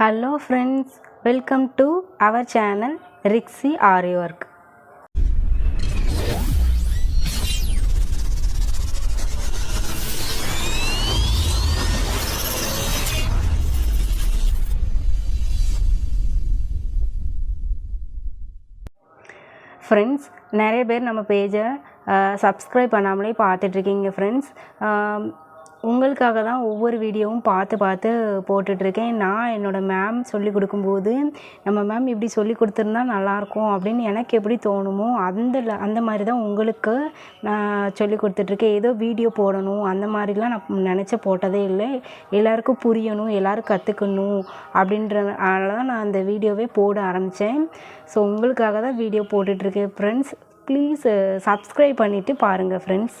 Hello friends welcome to our channel ரிக்ஸி aari work friends நிறைய பேர் நம்ம பேஜை சப்ஸ்கிரைப் பண்ணாமலே பார்த்துட்ருக்கீங்க ஃப்ரெண்ட்ஸ் உங்களுக்காக தான் ஒவ்வொரு வீடியோவும் பார்த்து பார்த்து போட்டுட்ருக்கேன். நான் என்னோடய மேம் சொல்லி கொடுக்கும்போது நம்ம மேம் இப்படி சொல்லி கொடுத்துருந்தா நல்லாயிருக்கும் அப்படின்னு எனக்கு எப்படி தோணுமோ அந்த அந்த மாதிரி தான் உங்களுக்கு நான் சொல்லி கொடுத்துட்ருக்கேன். ஏதோ வீடியோ போடணும் அந்த மாதிரிலாம் நான் நினச்ச போட்டதே இல்லை. எல்லாருக்கும் புரியணும் எல்லோரும் கற்றுக்கணும் அப்படின்றனால தான் நான் அந்த வீடியோவே போட ஆரம்பித்தேன் ஸோ உங்களுக்காக தான் வீடியோ போட்டுட்ருக்கேன் ஃப்ரெண்ட்ஸ் ப்ளீஸ் சப்ஸ்கிரைப் பண்ணிவிட்டு பாருங்கள் ஃப்ரெண்ட்ஸ்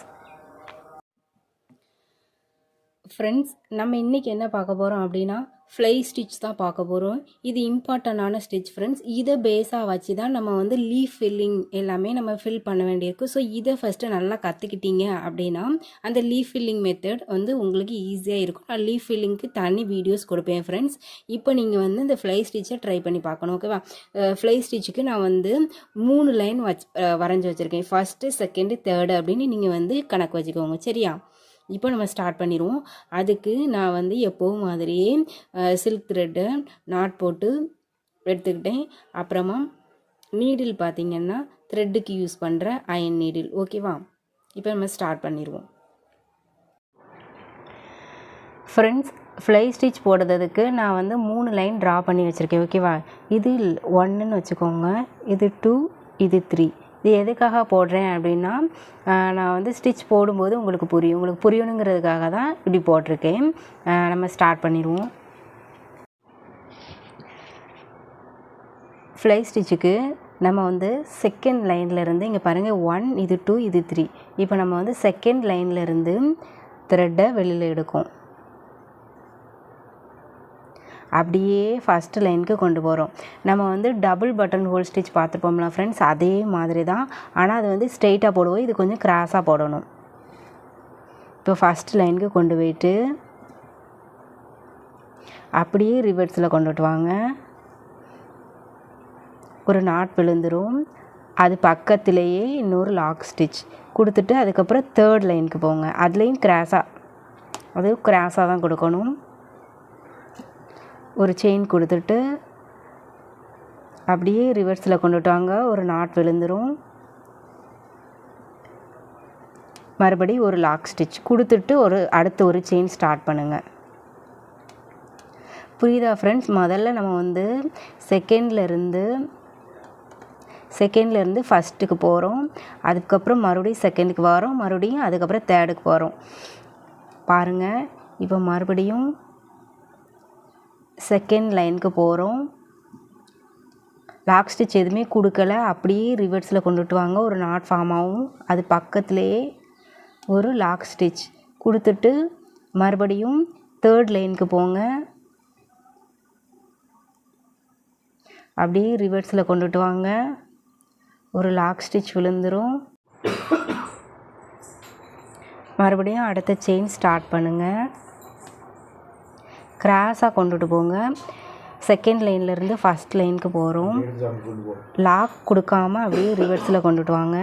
ஃப்ரெண்ட்ஸ் நம்ம இன்றைக்கி என்ன பார்க்க போகிறோம் அப்படின்னா ஃப்ளை ஸ்டிச் தான் பார்க்க போகிறோம் இது இம்பார்ட்டண்டான ஸ்டிச் ஃப்ரெண்ட்ஸ் இதை பேஸாக வச்சு தான் நம்ம வந்து லீஃப் ஃபில்லிங் எல்லாமே நம்ம ஃபில் பண்ண வேண்டியிருக்கு. ஸோ இதை ஃபஸ்ட்டு நல்லா கற்றுக்கிட்டீங்க அப்படின்னா அந்த லீஃப் ஃபில்லிங் மெத்தட் வந்து உங்களுக்கு ஈஸியாக இருக்கும். நான் லீஃப் ஃபில்லிங்க்கு தனி வீடியோஸ் கொடுப்பேன் ஃப்ரெண்ட்ஸ் இப்போ நீங்கள் வந்து இந்த ஃப்ளை ஸ்டிச்சை ட்ரை பண்ணி பார்க்கணும் ஓகேவா ஃப்ளை ஸ்டிச்சுக்கு நான் வந்து மூணு லைன் வச்சு வரைஞ்சி வச்சுருக்கேன். ஃபஸ்ட்டு செகண்டு தேர்டு அப்படின்னு நீங்கள் வந்து கணக்கு வச்சுக்கோங்க சரியா? இப்போ நம்ம ஸ்டார்ட் பண்ணிடுவோம் அதுக்கு நான் வந்து எப்போவும் மாதிரியே சில்க் த்ரெட்டை நாட் போட்டு எடுத்துக்கிட்டேன். அப்புறமா நீடில் பார்த்திங்கன்னா த்ரெட்டுக்கு யூஸ் பண்ணுற அயன் நீடில் ஓகேவா இப்போ நம்ம ஸ்டார்ட் பண்ணிடுவோம் ஃப்ரெண்ட்ஸ் ஃப்ளை ஸ்டிச் போடுறதுக்கு நான் வந்து மூணு லைன் ட்ரா பண்ணி வச்சுருக்கேன். ஓகேவா இது ஒன்றுன்னு வச்சுக்கோங்க. இது டூ இது த்ரீ இது எதுக்காக போடுறேன்? அப்படின்னா நான் வந்து ஸ்டிச் போடும்போது உங்களுக்கு புரியும். உங்களுக்கு புரியணுங்கிறதுக்காக தான் இப்படி போட்டிருக்கேன். நம்ம ஸ்டார்ட் பண்ணிடுவோம். ஃப்ளை ஸ்டிச்சுக்கு நம்ம வந்து செகண்ட் லைனில் இருந்து இங்கே பாருங்கள் ஒன் இது டூ இது த்ரீ இப்போ நம்ம வந்து செகண்ட் லைனில் இருந்து த்ரெட்டை வெளியில் எடுக்கும். அப்படியே ஃபஸ்ட்டு லைனுக்கு கொண்டு போகிறோம் நம்ம வந்து டபுள் பட்டன் ஹோல் ஸ்டிச் பார்த்துருப்போம்ல ஃப்ரெண்ட்ஸ் அதே மாதிரி தான். ஆனால் அது வந்து ஸ்ட்ரெயிட்டாக போடுவோம் இது கொஞ்சம் கிராஸாக போடணும். இப்போ ஃபஸ்ட் லைனுக்கு கொண்டு போயிட்டு அப்படியே ரிவர்ஸில் கொண்டுட்டு வாங்க. ஒரு நாட் விழுந்துரும். அது பக்கத்திலேயே இன்னொரு லாக் ஸ்டிச் கொடுத்துட்டு அதுக்கப்புறம் தேர்ட் லைனுக்கு போங்க. அதுலேயும் கிராஸாக அதுவும் கிராஸாக தான் கொடுக்கணும். ஒரு செயின் கொடுத்துட்டு அப்படியே ரிவர்ஸில் கொண்டுட்டு வாங்க ஒரு நாட் விழுந்துடும் மறுபடி ஒரு லாக் ஸ்டிச் கொடுத்துட்டு ஒரு அடுத்து ஒரு செயின் ஸ்டார்ட் பண்ணுங்கள் புரியுதா ஃப்ரெண்ட்ஸ் முதல்ல நம்ம வந்து செகண்ட்லேருந்து இருந்து ஃபஸ்ட்டுக்கு போகிறோம் அதுக்கப்புறம் மறுபடியும் செகண்டுக்கு வரோம். மறுபடியும் அதுக்கப்புறம் தேர்டுக்கு போகிறோம் பாருங்கள் இப்போ மறுபடியும் செகண்ட் லைனுக்கு போகிறோம் லாக் ஸ்டிச் எதுவுமே கொடுக்கல. அப்படியே ரிவர்ஸில் கொண்டுட்டு வாங்க ஒரு நாட் ஃபார்ம் ஆகும் அது பக்கத்துலேயே ஒரு லாக் ஸ்டிச் கொடுத்துட்டு மறுபடியும் தேர்ட் லைனுக்கு போங்க. அப்படியே ரிவர்ஸில் கொண்டுட்டு வாங்க ஒரு லாக் ஸ்டிச் விழுந்துடும் மறுபடியும் அடுத்த செயின் ஸ்டார்ட் பண்ணுங்கள் கிராஸாக கொண்டுட்டு போங்க. செகண்ட் லைன்லேருந்து ஃபஸ்ட் லைனுக்கு போகிறோம் லாக் கொடுக்காம அப்படியே ரிவர்ஸில் கொண்டுட்டு வாங்க.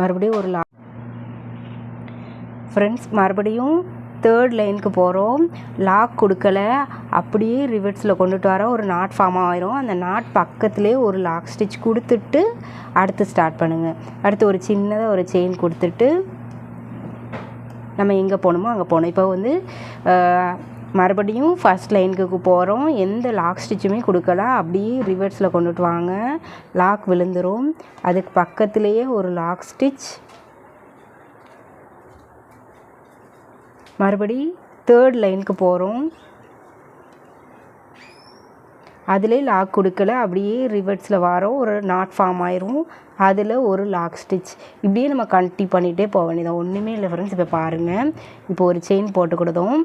மறுபடியும் ஒரு லாக் ஃப்ரெண்ட்ஸ் மறுபடியும் தேர்ட் லைனுக்கு போகிறோம் லாக் கொடுக்கல. அப்படியே ரிவர்ஸில் கொண்டுட்டு வர ஒரு நாட் ஃபார்ம் ஆயிரும். அந்த நாட் பக்கத்துலேயே ஒரு லாக் ஸ்டிச் கொடுத்துட்டு அடுத்து ஸ்டார்ட் பண்ணுங்கள் அடுத்து ஒரு சின்னதாக ஒரு செயின் கொடுத்துட்டு நம்ம எங்கே போகணுமோ அங்கே போகணும். இப்போ வந்து மறுபடியும் ஃபஸ்ட் லைனுக்கு போகிறோம் எந்த லாக் ஸ்டிச்சுமே கொடுக்கல. அப்படியே ரிவர்ஸில் கொண்டுட்டு வாங்க. லாக் விழுந்துரும். அதுக்கு பக்கத்துலேயே ஒரு லாக் ஸ்டிச் மறுபடி தேர்ட் லைனுக்கு போகிறோம் அதிலே லாக் கொடுக்கல. அப்படியே ரிவர்ஸில் வரோம். ஒரு நாட் ஃபார்ம் ஆயிரும். அதில் ஒரு லாக் ஸ்டிச் இப்படியே நம்ம கண்டினியூ பண்ணிகிட்டே போக வேண்டியதான் ஒன்றுமே இல்லை ஃப்ரெண்ட்ஸ் இப்போ பாருங்கள் இப்போ ஒரு செயின் போட்டு கொடுத்தோம்.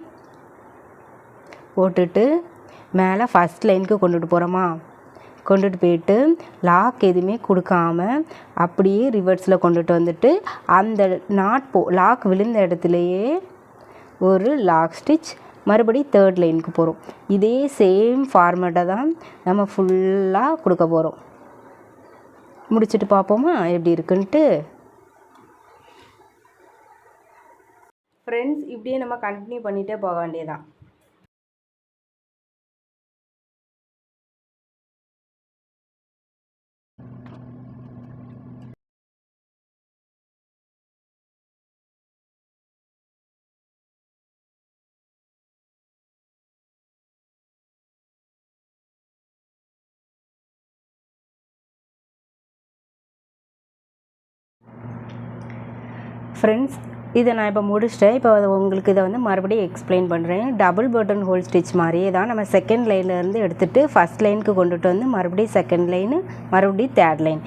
போட்டுட்டு மேலே ஃபஸ்ட் லைனுக்கு கொண்டுட்டு போகிறோமா கொண்டுட்டு போயிட்டு லாக் எதுவுமே கொடுக்காம அப்படியே ரிவர்ஸில் கொண்டுட்டு வந்துட்டு அந்த நாட் போ லாக் விழுந்த இடத்துலையே ஒரு லாக் ஸ்டிச் மறுபடி தேர்ட் லைனுக்கு போகிறோம் இதே சேம் ஃபார்மேட்டை தான் நம்ம ஃபுல்லாக கொடுக்க போகிறோம் முடிச்சுட்டு பார்ப்போமா? எப்படி இருக்குன்ட்டு? ஃப்ரெண்ட்ஸ் இப்படியே நம்ம கண்டினியூ பண்ணிகிட்டே போக வேண்டியதான் ஃப்ரெண்ட்ஸ் இதை நான் இப்போ முடிச்சிட்டேன். இப்போ அது உங்களுக்கு இதை வந்து மறுபடியும் எக்ஸ்பிளைன் பண்ணுறேன் டபுள் பட்டன் ஹோல் ஸ்டிச் மாதிரியே தான் நம்ம செகண்ட் லைன்லேருந்து எடுத்துகிட்டு ஃபஸ்ட் லைனுக்கு கொண்டுட்டு வந்து மறுபடியும் செகண்ட் லைனு மறுபடியும் தேர்ட் லைன்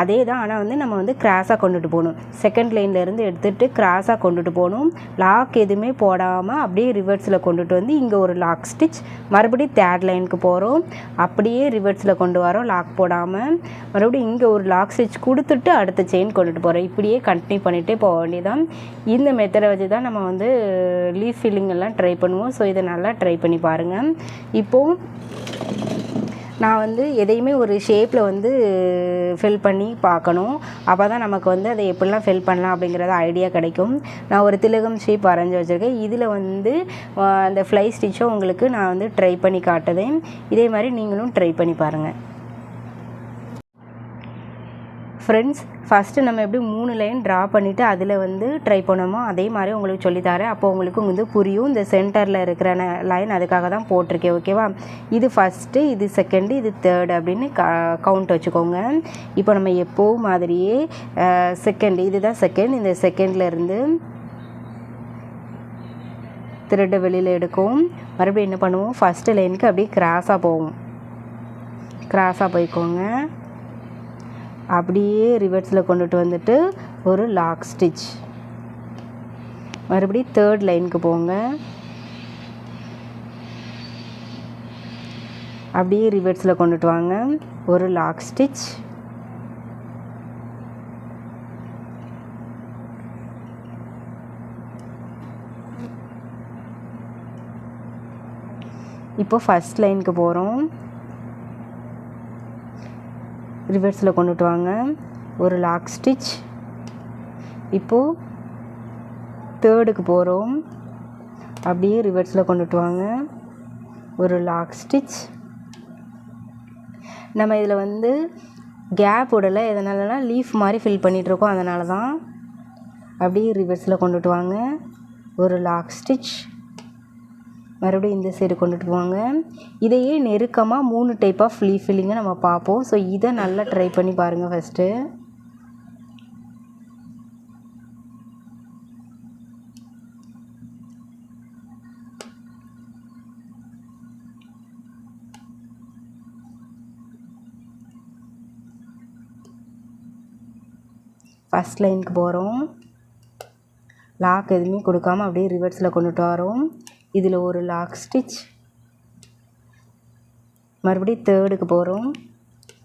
அதே தான் ஆனால் வந்து நம்ம வந்து கிராஸாக கொண்டுட்டு போகணும். செகண்ட் லைன்லேருந்து எடுத்துகிட்டு கிராஸாக கொண்டுட்டு போகணும். லாக் எதுவுமே போடாமல் அப்படியே ரிவர்ஸில் கொண்டுட்டு வந்து இங்கே ஒரு லாக் ஸ்டிச் மறுபடியும் தேர்ட் லைனுக்கு போகிறோம் அப்படியே ரிவர்ஸில் கொண்டு வரோம் லாக் போடாமல் மறுபடியும் இங்கே ஒரு லாக் ஸ்டிச் கொடுத்துட்டு அடுத்த செயின் கொண்டுட்டு போகிறோம் இப்படியே கண்டினியூ பண்ணிகிட்டே போக வேண்டியதான் இந்த மெத்தடை வச்சு தான் நம்ம வந்து லீஃப் ஃபில்லிங் எல்லாம் ட்ரை பண்ணுவோம். ஸோ இதை நல்லா ட்ரை பண்ணி பாருங்கள் இப்போது நான் வந்து எதையுமே ஒரு ஷேப்பில் வந்து ஃபில் பண்ணி பார்க்கணும். அப்போ தான் நமக்கு வந்து அதை எப்படிலாம் ஃபில் பண்ணலாம் அப்படிங்கிறது ஐடியா கிடைக்கும். நான் ஒரு திலகம் ஷேப் வரைஞ்சி வச்சுருக்கேன். இதில் வந்து அந்த ஃப்ளை ஸ்டிச்சை உங்களுக்கு நான் வந்து ட்ரை பண்ணி காட்டுதேன் இதே மாதிரி நீங்களும் ட்ரை பண்ணி பாருங்கள் ஃப்ரெண்ட்ஸ் ஃபஸ்ட்டு நம்ம எப்படி மூணு லைன் ட்ரா பண்ணிவிட்டு அதில் வந்து ட்ரை பண்ணோமோ அதே மாதிரி உங்களுக்கு சொல்லித்தரேன் அப்போ உங்களுக்கு வந்து புரியும் இந்த சென்டரில் இருக்கிற லைன் அதுக்காக தான் போட்டிருக்கேன் ஓகேவா இது ஃபஸ்ட்டு இது செகண்டு இது தேர்டு அப்படின்னு க கவுண்ட் வச்சுக்கோங்க. இப்போ நம்ம எப்போவும் மாதிரியே செகண்ட் இதுதான் செகண்ட் இந்த செகண்ட்லேருந்து த்ரெட்டை வெளியில் எடுக்கும். மறுபடியும் என்ன பண்ணுவோம்? ஃபஸ்ட்டு லைனுக்கு அப்படியே கிராஸாக போவோம். கிராஸாக போய்க்கோங்க. அப்படியே ரிவர்ஸில் கொண்டுட்டு வந்துட்டு ஒரு லாக் ஸ்டிச் மறுபடியும் தேர்ட் லைனுக்கு போங்க. அப்படியே ரிவர்ஸில் கொண்டுட்டு வாங்க. ஒரு லாக் ஸ்டிச் இப்போ ஃபஸ்ட் லைனுக்கு போகிறோம் ரிவர்ஸில் கொண்டுட்டு வாங்க. ஒரு லாக் ஸ்டிச் இப்போது தேர்டுக்கு போகிறோம் அப்படியே ரிவர்ஸில் கொண்டுட்டு வாங்க. ஒரு லாக் ஸ்டிச் நம்ம இதில் வந்து கேப் விடலை. எதனாலனா லீஃப் மாதிரி ஃபில் பண்ணிகிட்ருக்கோம் அதனால தான் அப்படியே ரிவர்ஸில் கொண்டுட்டு வாங்க. ஒரு லாக் ஸ்டிச் மறுபடியும் இந்த சைடு கொண்டுட்டு போவாங்க இதையே நெருக்கமாக மூணு டைப் ஆஃப் லீஃப் ஃபில்லிங்கை நம்ம பார்ப்போம். ஸோ இதை நல்லா ட்ரை பண்ணி பாருங்கள் ஃபஸ்ட்டு ஃபஸ்ட் லைனுக்கு போகிறோம் லாக் எதுவுமே கொடுக்காம அப்படியே ரிவர்ஸில் கொண்டுட்டு வரோம். இதில் ஒரு லாக் ஸ்டிச் மறுபடியும் தேர்டுக்கு போகிறோம்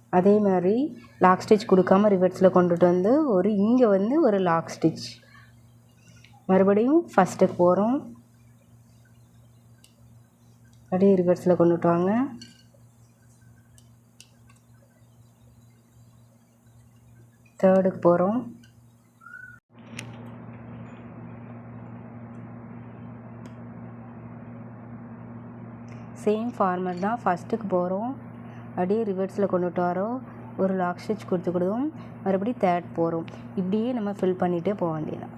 அதே மாதிரி லாக் ஸ்டிச் கொடுக்காம ரிவர்ஸில் கொண்டுட்டு வந்து ஒரு இங்கே வந்து ஒரு லாக் ஸ்டிச் மறுபடியும் ஃபஸ்ட்டுக்கு போகிறோம் அப்படியே ரிவர்ஸில் கொண்டுட்டு வாங்க. தேர்டுக்கு போகிறோம் சேம் ஃபார்மட் தான் ஃபஸ்ட்டுக்கு போகிறோம் அப்படியே ரிவர்ஸில் கொண்டுட்டு வரோம். ஒரு லாக் ஸ்டிச் கொடுத்துக்கிடுவோம் மறுபடியும் தேர்ட் போகிறோம் இப்படியே நம்ம ஃபில் பண்ணிகிட்டே போக வேண்டியதான்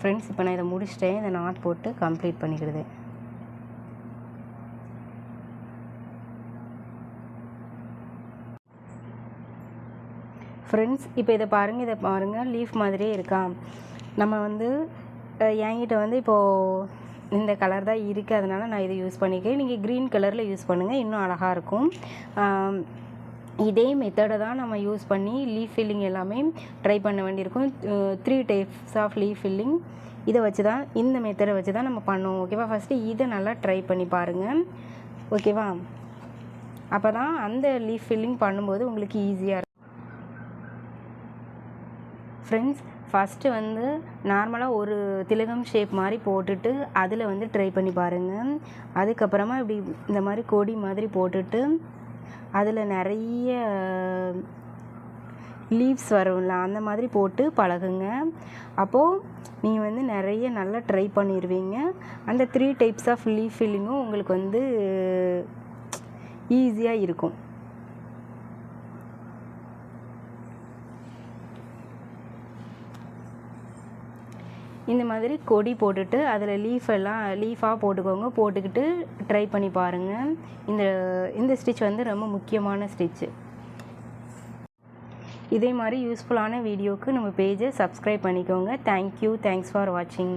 ஃப்ரெண்ட்ஸ் இப்போ நான் இதை முடிச்சிட்டேன். இந்த நாட் போட்டு கம்ப்ளீட் பண்ணிக்கிடுது ஃப்ரெண்ட்ஸ் இப்போ இதை பாருங்கள் இதை பாருங்கள் லீஃப் மாதிரியே இருக்கா? நம்ம வந்து என்கிட்ட வந்து இப்போது இந்த கலர் தான் இருக்குது அதனால் நான் இதை யூஸ் பண்ணிக்கிறேன். நீங்கள் க்ரீன் கலரில் யூஸ் பண்ணுங்கள் இன்னும் அழகாக இருக்கும். இதே மெத்தடை தான் நம்ம யூஸ் பண்ணி லீஃப் ஃபில்லிங் எல்லாமே ட்ரை பண்ண வேண்டியிருக்கும். Three types of leaf filling இதை வச்சு தான் இந்த மெத்தடை வச்சு தான் நம்ம பண்ணுவோம். ஓகேவா ஃபஸ்ட்டு இதை நல்லா ட்ரை பண்ணி பாருங்கள் ஓகேவா அப்போ தான் அந்த லீஃப் ஃபில்லிங் பண்ணும்போது உங்களுக்கு ஈஸியாக இருக்கும் ஃப்ரெண்ட்ஸ் ஃபஸ்ட்டு வந்து நார்மலாக ஒரு திலகம் ஷேப் மாதிரி போட்டுட்டு அதில் வந்து ட்ரை பண்ணி பாருங்கள் அதுக்கப்புறமா இப்படி இந்த மாதிரி கொடி மாதிரி போட்டுட்டு அதில் நிறைய லீவ்ஸ் வரும்ல அந்த மாதிரி போட்டு பழகுங்க. அப்போது நீங்கள் வந்து நிறைய நல்லா ட்ரை பண்ணிடுவீங்க அந்த த்ரீ டைப்ஸ் ஆஃப் லீஃப் ஃபில்லிங்கும் உங்களுக்கு வந்து ஈஸியாக இருக்கும். இந்த மாதிரி கொடி போட்டுட்டு அதில் லீஃப் எல்லாம் லீஃபாக போட்டுக்கோங்க. போட்டுக்கிட்டு ட்ரை பண்ணி பாருங்கள் இந்த இந்த ஸ்டிச் வந்து ரொம்ப முக்கியமான ஸ்டிச்சு இதே மாதிரி யூஸ்ஃபுல்லான வீடியோவுக்கு நம்ம பேஜை சப்ஸ்கிரைப் பண்ணிக்கோங்க. தேங்க்யூ தேங்க்ஸ் ஃபார் வாட்சிங்